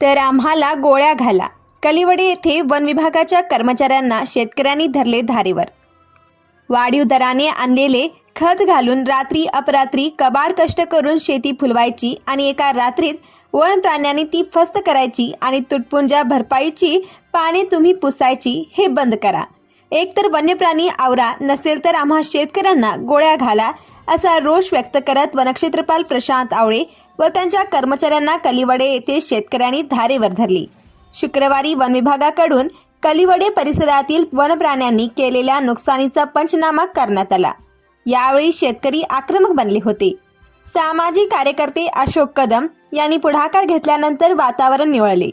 तर आम्हाला गोळ्या घाला. कलिवडे येथे वन विभागाच्या कर्मचाऱ्यांना शेतकऱ्यांनी धरले धारेवर. वाढीव दराने आणलेले खत घालून रात्री अपरात्री कबाड कष्ट करून शेती फुलवायची आणि एका रात्रीत वन प्राण्यांनी ती फस्त करायची आणि तुटपुंजा भरपाईची पाने तुम्ही पुसायची हे बंद करा. एकतर वन्यप्राणी आवरा नसेल तर आम्हा शेतकऱ्यांना गोळ्या घाला असा रोष व्यक्त करत वनक्षेत्रपाल प्रशांत आवळे व त्यांच्या कर्मचाऱ्यांना कलिवडे येथे शेतकऱ्यांनी धारेवर धरली. शुक्रवारी वन विभागाकडून कलिवडे परिसरातील वनप्राण्यांनी केलेल्या नुकसानीचा पंचनामा करण्यात आला. यावेळी शेतकरी आक्रमक बनले होते. सामाजिक कार्यकर्ते अशोक कदम यांनी पुढाकार घेतल्यानंतर वातावरण निवळले.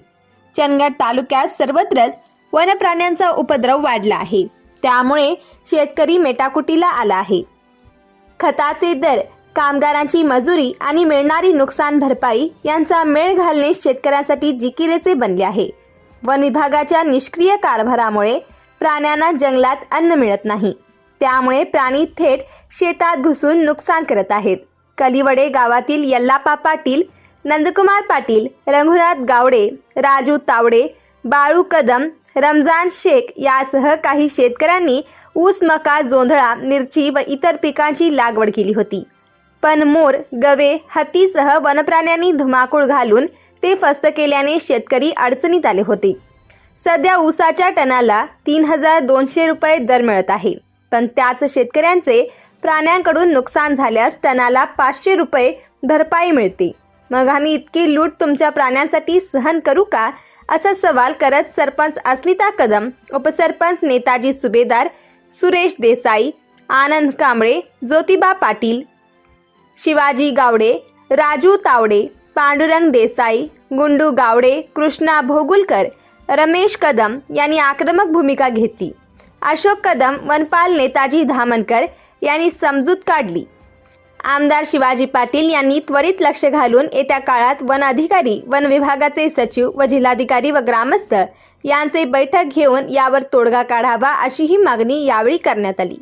चंदगड तालुक्यात सर्वत्रच वनप्राण्यांचा उपद्रव वाढला आहे. त्यामुळे शेतकरी मेटाकुटीला आला आहे. खताचे दर कामगारांची मजुरी आणि मिळणारी नुकसान भरपाई यांचा मेळ घालणे शेतकऱ्यांसाठी जिकिरेचे बनले आहे. वन विभागाच्या निष्क्रिय कारभारामुळे प्राण्यांना जंगलात अन्न मिळत नाही. त्यामुळे प्राणी थेट शेतात घुसून नुकसान करत आहेत. कलिवडे गावातील यल्लापा पाटील नंदकुमार पाटील रघुनाथ गावडे राजू तावडे बाळू कदम रमजान शेख यासह काही शेतकऱ्यांनी ऊस मका जोंधळा मिरची व इतर पिकांची लागवड केली होती. पण मोर गवे हत्तीसह वनप्राण्यांनी धुमाकूळ घालून ते फस्त केल्याने शेतकरी अडचणीत आले होते. सध्या ऊसाच्या टनाला तीन हजार दोनशे रुपये दर मिळत आहे. पण त्याच शेतकऱ्यांचे प्राण्यांकडून नुकसान झाल्यास टनाला पाचशे रुपये भरपाई मिळते. मग आम्ही इतकी लूट तुमच्या प्राण्यांसाठी सहन करू का? असा सवाल करत सरपंच अस्मिता कदम उपसरपंच नेताजी सुभेदार सुरेश देसाई आनंद कांबळे ज्योतिबा पाटील शिवाजी गावडे राजू तावडे पांडुरंग देसाई गुंडू गावडे कृष्णा भोगुलकर रमेश कदम यांनी आक्रमक भूमिका घेतली. अशोक कदम वनपाल नेताजी धामनकर यांनी समजूत काढली. आमदार शिवाजी पाटील यांनी त्वरित लक्ष घालून येत्या काळात वन अधिकारी वन विभागाचे सचिव व जिल्हाधिकारी व ग्रामस्थ यांचे बैठक घेऊन यावर तोडगा काढावा अशीही मागणी यावेळी करण्यात आली.